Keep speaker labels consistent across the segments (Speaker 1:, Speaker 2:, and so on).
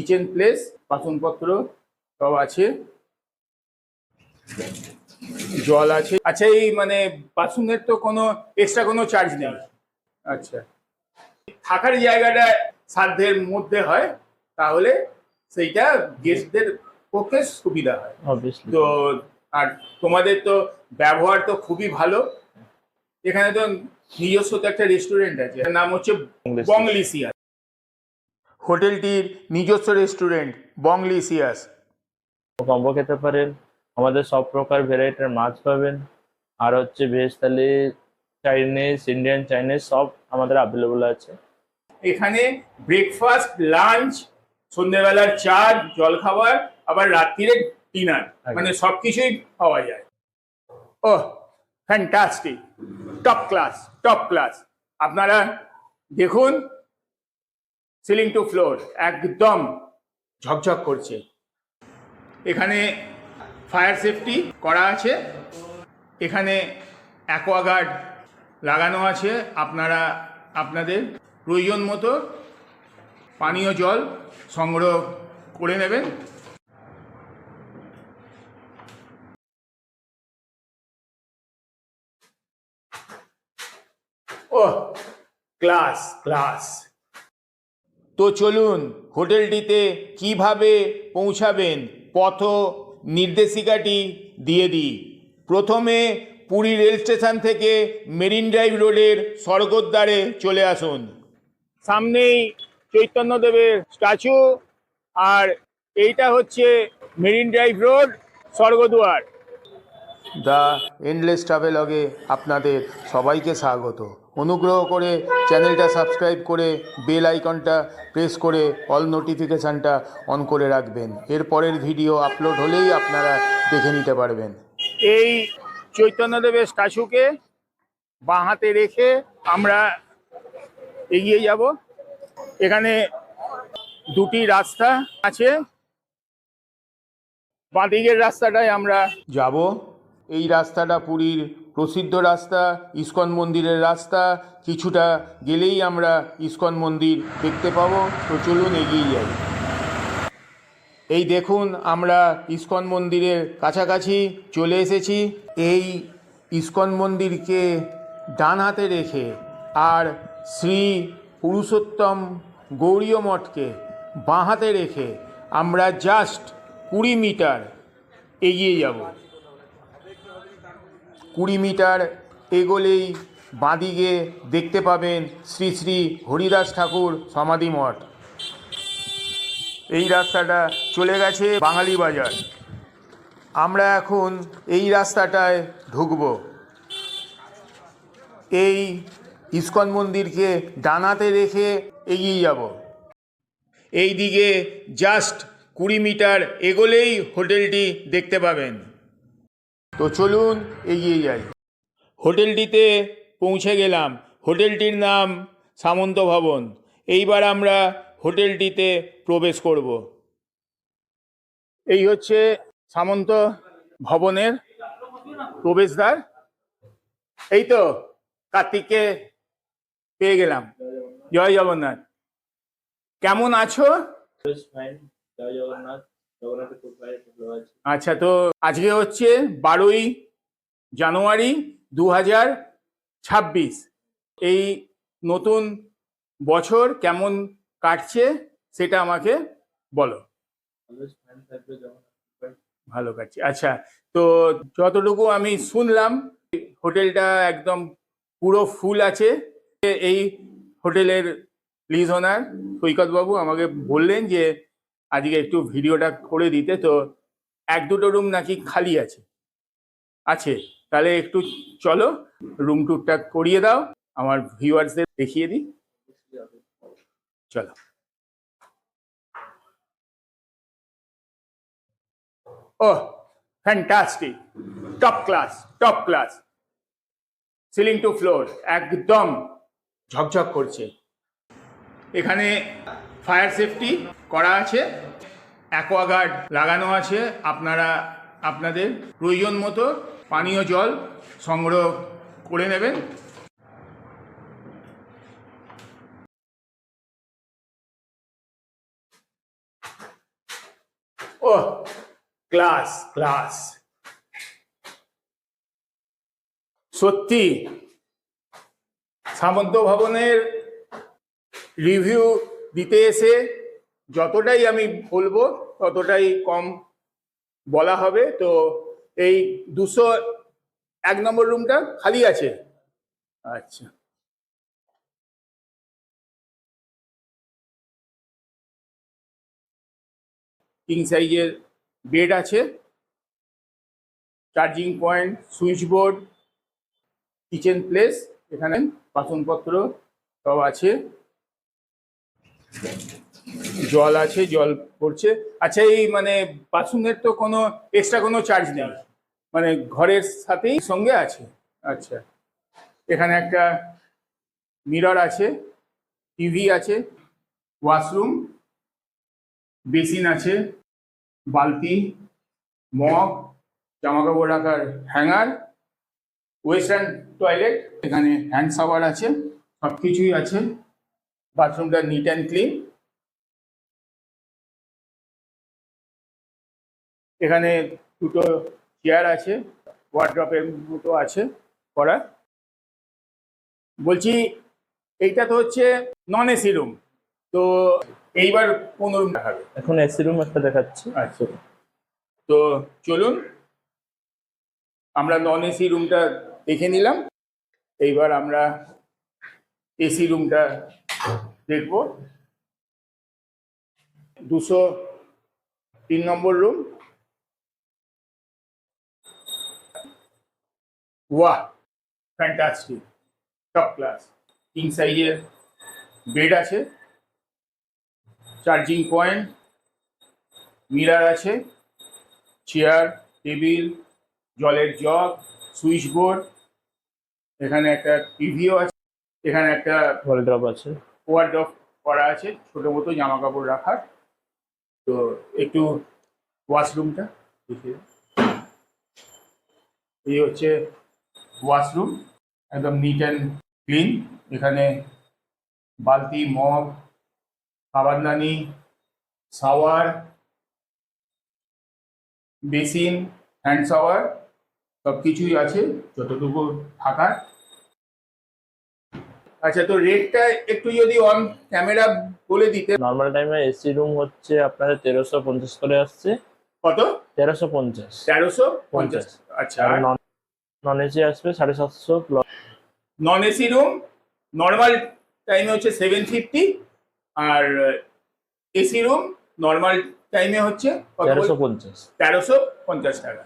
Speaker 1: Kitchen place বাসনপত্র সব আছে। জল আছে। আচ্ছা এই মানে বাসনের তো কোনো এক্সট্রা কোনো চার্জ নেই। আচ্ছা। থাকার জায়গাটা সাধ্যের মধ্যে হয় তাহলে সেইটা গেস্টদের পক্ষে সুবিধা হয়। তো আর তোমাদের তো ব্যবহার তো খুবই ভালো। এখানে তো নিজস্ব তো একটা রেস্টুরেন্ট আছে নাম হচ্ছে বংলিসিয়াস হোটেলটির নিজস্ব রেস্টুরেন্ট বংলিসিয়াস।
Speaker 2: কম্বো খেতে পারেন। আমাদের সব প্রকার ভ্যারাইটির মাছ পাবেন। আর হচ্ছে veg thali Chinese Indian Chinese সব আমাদের অ্যাভেলেবল আছে।
Speaker 1: এখানে ব্রেকফাস্ট লাঞ্চ সন্ধ্যেবেলার চা জলখাবার আবার রাত্রিরে ডিনার
Speaker 2: একদম।
Speaker 1: সব কিছুই পাওয়া যায়। ও fantastic top class top class আপনারা দেখুন সিলিং টু ফ্লোর, একদম ঝকঝক করছে। এখানে ফায়ার সেফটি করা আছে, এখানে অ্যাকোয়াগার্ড লাগানো আছে, আপনারা, আপনাদের প্রয়োজন মতো পানীয় জল সংগ্রহ করে নেবেন। ও ক্লাস ক্লাস তো চলুন হোটেলটিতে কীভাবে পৌঁছাবেন পথ নির্দেশিকাটি দিয়ে দিই। প্রথমে পুরী রেল স্টেশন থেকে মেরিন ড্রাইভ রোডের স্বর্গদ্বারে চলে আসুন। সামনেই চৈতন্যদেবের স্ট্যাচু আর এইটা হচ্ছে marine drive road Swargadwar. The endless ট্রাভেলগে আপনাদের সবাইকে স্বাগত। অনুগ্রহ করে চ্যানেলটা সাবস্ক্রাইব করে বেল আইকনটা প্রেস করে অল নোটিফিকেশানটা অন করে রাখবেন। এর পরের ভিডিও আপলোড হলেই আপনারা দেখে নিতে পারবেন। এই চৈতন্যদেবের স্ট্যাচুকে বাঁ হাতে রেখে আমরা এগিয়ে যাব। এখানে দুটি রাস্তা আছে। বাঁদিকের রাস্তাটায় আমরা যাব। এই রাস্তাটা পুরীর প্রসিদ্ধ রাস্তা, ইস্কন মন্দিরের রাস্তা, কিছুটা গেলেই আমরা ইস্কন মন্দির দেখতে পাবো। তো চলুন এগিয়ে যাই। এই দেখুন, আমরা ইস্কন মন্দিরের কাছাকাছি চলে এসেছি। এই ইস্কন মন্দিরকে ডান হাতে রেখে আর শ্রী পুরুষোত্তম গৌরীয় মঠকে বাঁ হাতে রেখে আমরা জাস্ট কুড়ি মিটার এগিয়ে যাব। কুড়ি মিটার এগোলেই বাঁদিকে দেখতে পাবেন শ্রী শ্রী হরিদাস ঠাকুর সমাধি মঠ। এই রাস্তাটা চলে গেছে বাঙালি বাজার। আমরা এখন এই রাস্তাটায় ঢুকব। এই ইস্কন মন্দিরকে ডানাতে রেখে এগিয়ে যাব। এই দিকে জাস্ট কুড়ি মিটার এগোলেই হোটেলটি দেখতে পাবেন। তো চলুন এগিয়ে যাই। হোটেলটিতে পৌঁছে গেলাম। হোটেলটির নাম সামন্ত ভবন। এইবার আমরা হোটেলটিতে প্রবেশ করব। এই হচ্ছে সামন্ত ভবনের প্রবেশদ্বার। এই তো কার্তিককে পেয়ে গেলাম। জয় জগন্নাথ। কেমন আছো?
Speaker 2: জয় জগন্নাথ।
Speaker 1: আচ্ছা তো আজকে হচ্ছে বারোই জানুয়ারি দু হাজার ছাব্বিশ। এই নতুন বছর কেমন কাটছে সেটা আমাকে বলো। ভালো কাটছে। আচ্ছা তো যতটুকু আমি শুনলাম হোটেলটা একদম পুরো ফুল আছে। এই হোটেলের লিজ ওনার সৈকতবাবু আমাকে বললেন যে আজকে একটু ভিডিওটা করে দিতে, তো এক দুটো রুম নাকি খালি আছে। আছে, তাহলে একটু চলো রুম টুরটা করিয়ে দাও, আমার ভিউয়ার্সদের দেখিয়ে দিই। চলো। ও fantastic top class top class ceiling to floor একদম ঝকঝক করছে। এখানে ফায়ার সেফটি করা আছে অ্যাকোয়াগার্ড লাগানো আছে, আপনারা, আপনাদের প্রয়োজন মতো পানীয় জল সংগ্রহ করে নেবেন। ও ক্লাস ক্লাস সত্যি, সামন্ত ভবনের রিভিউ দিতে এসে যতটাই আমি বলব, ততটাই কম বলা হবে। তো এই দুশো এক নম্বর রুমটা খালি আছে? আচ্ছা। কিং সাইজের বেড আছে। Charging point switch board kitchen place এখানে বাসনপত্র সব আছে। জল আছে, জল পড়ছে। আচ্ছা এই মানে বাথরুমের তো কোনো এক্সট্রা কোনো চার্জ নেই? মানে ঘরের সাথেই সঙ্গে আছে? আচ্ছা। এখানে একটা মিরর আছে টিভি আছে ওয়াশরুম বেসিন আছে, বালতি, মগ জামা কাপড় রাখার হ্যাঙ্গার ওয়েস্টার্ন টয়লেট এখানে হ্যান্ড শাওয়ার আছে সব কিছুই আছে। বাথরুমটা নিট অ্যান্ড ক্লিন এখানে দুটো চেয়ার আছে ওয়ার্ড্রপের মতো আছে করা। বলছি এইটা তো হচ্ছে নন এসি রুম তো এইবার কোন রুম দেখাবে?
Speaker 2: এখন এসি রুম একটা দেখাচ্ছি।
Speaker 1: আচ্ছা। তো চলুন আমরা নন এসি রুমটা দেখে নিলাম এইবার আমরা এসি রুমটা দেখব। দুশো তিন নম্বর রুম ওয়াহ ফ্যান্টাস্টিক টপ ক্লাস কিং সাইজের বেড আছে চার্জিং পয়েন্ট মিরার আছে চেয়ার টেবিল জলের জগ সুইচ বোর্ড এখানে একটা টিভিও আছে এখানে একটা
Speaker 2: ওয়ার্ল্ড আছে।
Speaker 1: ওয়ার্ড্রপ করা আছে ছোট মতো জামা কাপড় রাখার। তো একটু ওয়াশরুমটা দাও। এই হচ্ছে ওয়াশরুম একদম নিট অ্যান্ড ক্লিন এখানে বালতি মগ খাবারদানি শাওয়ার বেসিন হ্যান্ড শাওয়ার সব কিছুই আছে যতটুকু থাকার। আচ্ছা তো রেটটা একটু যদি অন ক্যামেরা বলে দিতে।
Speaker 2: নর্মাল টাইমে এসি রুম হচ্ছে আপনাদের তেরোশো পঞ্চাশ করে আসছে।
Speaker 1: কত?
Speaker 2: তেরোশো পঞ্চাশ।
Speaker 1: তেরোশো পঞ্চাশ। আচ্ছা
Speaker 2: নন এসি আসবে সাড়ে সাতশো plus
Speaker 1: non AC room normal টাইমে হচ্ছে সেভেন ফিফটি আর এসি রুম নর্মাল টাইমে হচ্ছে
Speaker 2: তেরোশো পঞ্চাশ।
Speaker 1: তেরোশো পঞ্চাশ টাকা।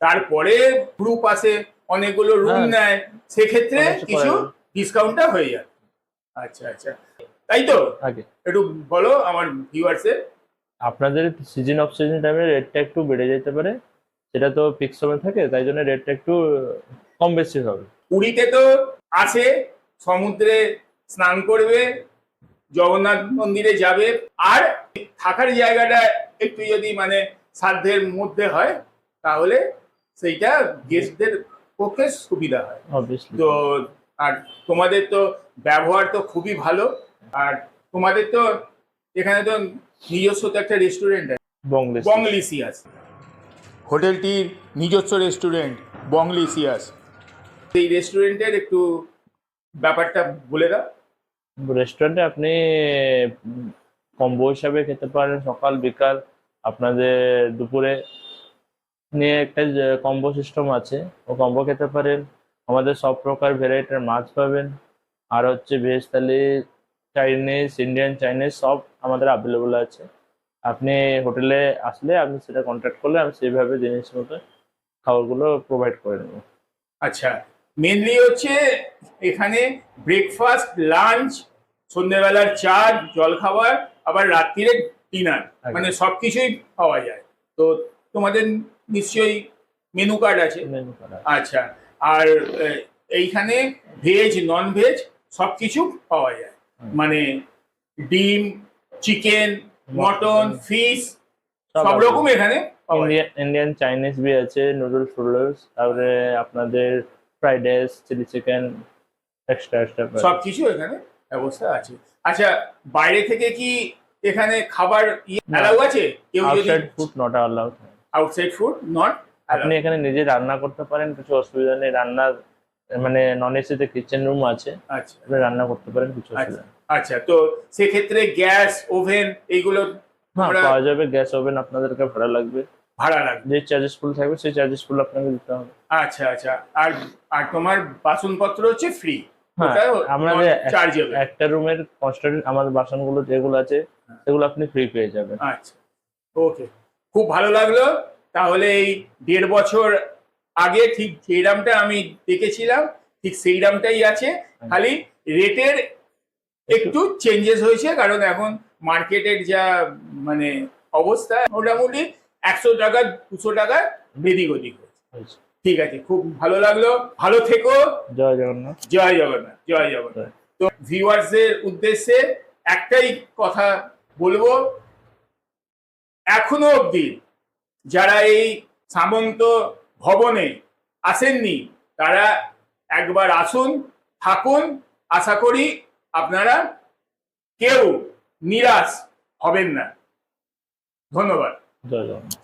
Speaker 1: তারপরে গ্রুপ আছে অনেকগুলো রুম
Speaker 2: হ্যাঁ।
Speaker 1: নেয় সেক্ষেত্রে কিছু। ডিসকাউন্টটা হয়ে যাবে আচ্ছা আচ্ছা। তাই তো? একটু বলো আমার ভিউয়ার্সের
Speaker 2: আপনাদের সিজন অফ সিজন টাইমে রেটটা একটু বেড়ে যেতে পারে। সেটা তো সময় থাকে তাই জন্য রেটটা একটু কম বেশি হবে।
Speaker 1: পুরীতে তো আছে সমুদ্রে স্নান করবে জগন্নাথ মন্দিরে যাবে আর থাকার জায়গাটা একটু যদি মানে সাধ্যের মধ্যে হয় তাহলে সেইটা গেস্টদের পক্ষে সুবিধা হয়। তো আর তোমাদের তো ব্যবহার তো খুবই ভালো আর তোমাদের তো এখানে তো নিজস্ব তো একটা রেস্টুরেন্ট আছে।
Speaker 2: বংলেস
Speaker 1: বংলিসিয়াস হোটেলটির নিজস্ব রেস্টুরেন্ট বংলিসিয়াস এই রেস্টুরেন্টের একটু ব্যাপারটা বলে দাও।
Speaker 2: রেস্টুরেন্টে আপনি কম্বো হিসাবে খেতে পারেন সকাল বিকাল আপনাদের দুপুরে। নিয়ে একটা কম্বো সিস্টেম আছে ও কম্বো খেতে পারেন। আমাদের সব প্রকার ভ্যারাইটির মাছ পাবেন। আর হচ্ছে veg thali Chinese Indian Chinese সব আমাদের অ্যাভেলেবল আছে। আপনি হোটেলে আসলে আপনি সেটা কন্ট্যাক্ট করলে আমি সেইভাবে জিনিস মতো খাবারগুলো প্রোভাইড করে নেব।
Speaker 1: আচ্ছা মেনলি হচ্ছে এখানে ব্রেকফাস্ট লাঞ্চ সন্ধ্যেবেলার চা জলখাবার আবার রাত্রিরে ডিনার। মানে সব কিছুই পাওয়া যায়। তো তোমাদের নিশ্চয়ই মেনু কার্ড আছে।
Speaker 2: মেনু করা
Speaker 1: আচ্ছা আর এইখানে ভেজ নন ভেজ সব কিছু পাওয়া যায়। মানে ডিম চিকেন মটন ফিশ
Speaker 2: সব
Speaker 1: রকম এখানে।
Speaker 2: ইন্ডিয়ান চাইনিজ বি আছে নুডলস ফুডলস তারপরে আপনাদের fried rice chilli chicken extra extra
Speaker 1: সব কিছু এখানে ব্যবস্থা আছে। আচ্ছা বাইরে থেকে কি এখানে খাবার
Speaker 2: না।
Speaker 1: অ্যালাউ আছে? কেউ যদি
Speaker 2: outside food not allowed
Speaker 1: outside food not
Speaker 2: আপনি এখানে নিজে রান্না করতে পারেন কিছু অসুবিধা নেই। রান্নার মানে নন এসিতে কিচেন রুম আছে।
Speaker 1: আচ্ছা।
Speaker 2: আপনি রান্না করতে পারেন কিছু অসুবিধা নেই।
Speaker 1: আচ্ছা তো সেক্ষেত্রে গ্যাস ওভেন এইগুলো
Speaker 2: হ্যাঁ পাওয়া যাবে গ্যাস ওভেন আপনাদেরকে ভাড়া লাগবে।
Speaker 1: ভাড়া লাগবে।
Speaker 2: যে চার্জেস ফুল থাকবে সেই চার্জেস ফুল আপনাকে দিতে হবে।
Speaker 1: আচ্ছা আচ্ছা আর আর তোমার বাসনপত্র হচ্ছে ফ্রি
Speaker 2: হ্যাঁ আমাদের একটা রুমের কনস্ট্যান্ট আমাদের বাসনগুলো যেগুলো আছে সেগুলো আপনি ফ্রি পেয়ে যাবেন।
Speaker 1: আচ্ছা ওকে খুব ভালো লাগল। তাহলে এই দেড় বছর আগে ঠিক সেই দামটা আমি দেখেছিলাম ঠিক সেই দামটাই আছে। খালি রেটের একটু চেঞ্জেস হয়েছে কারণ এখন মার্কেটের যা মানে অবস্থা মোটামুটি একশো টাকা দুশো টাকা বেদিক ওদিক হয়েছে। ঠিক আছে খুব ভালো লাগল। ভালো থেকো।
Speaker 2: জয় জগন্নাথ।
Speaker 1: জয় জগন্নাথ জয় জগন্নাথ। তো ভিউয়ার্সদের উদ্দেশ্যে একটাই কথা বলব এখনও অবধি যারা এই সামন্ত ভবনে আসেননি তারা একবার আসুন থাকুন। আশা করি আপনারা কেউ নিরাশ হবেন না। ধন্যবাদ।
Speaker 2: জগন্নাথ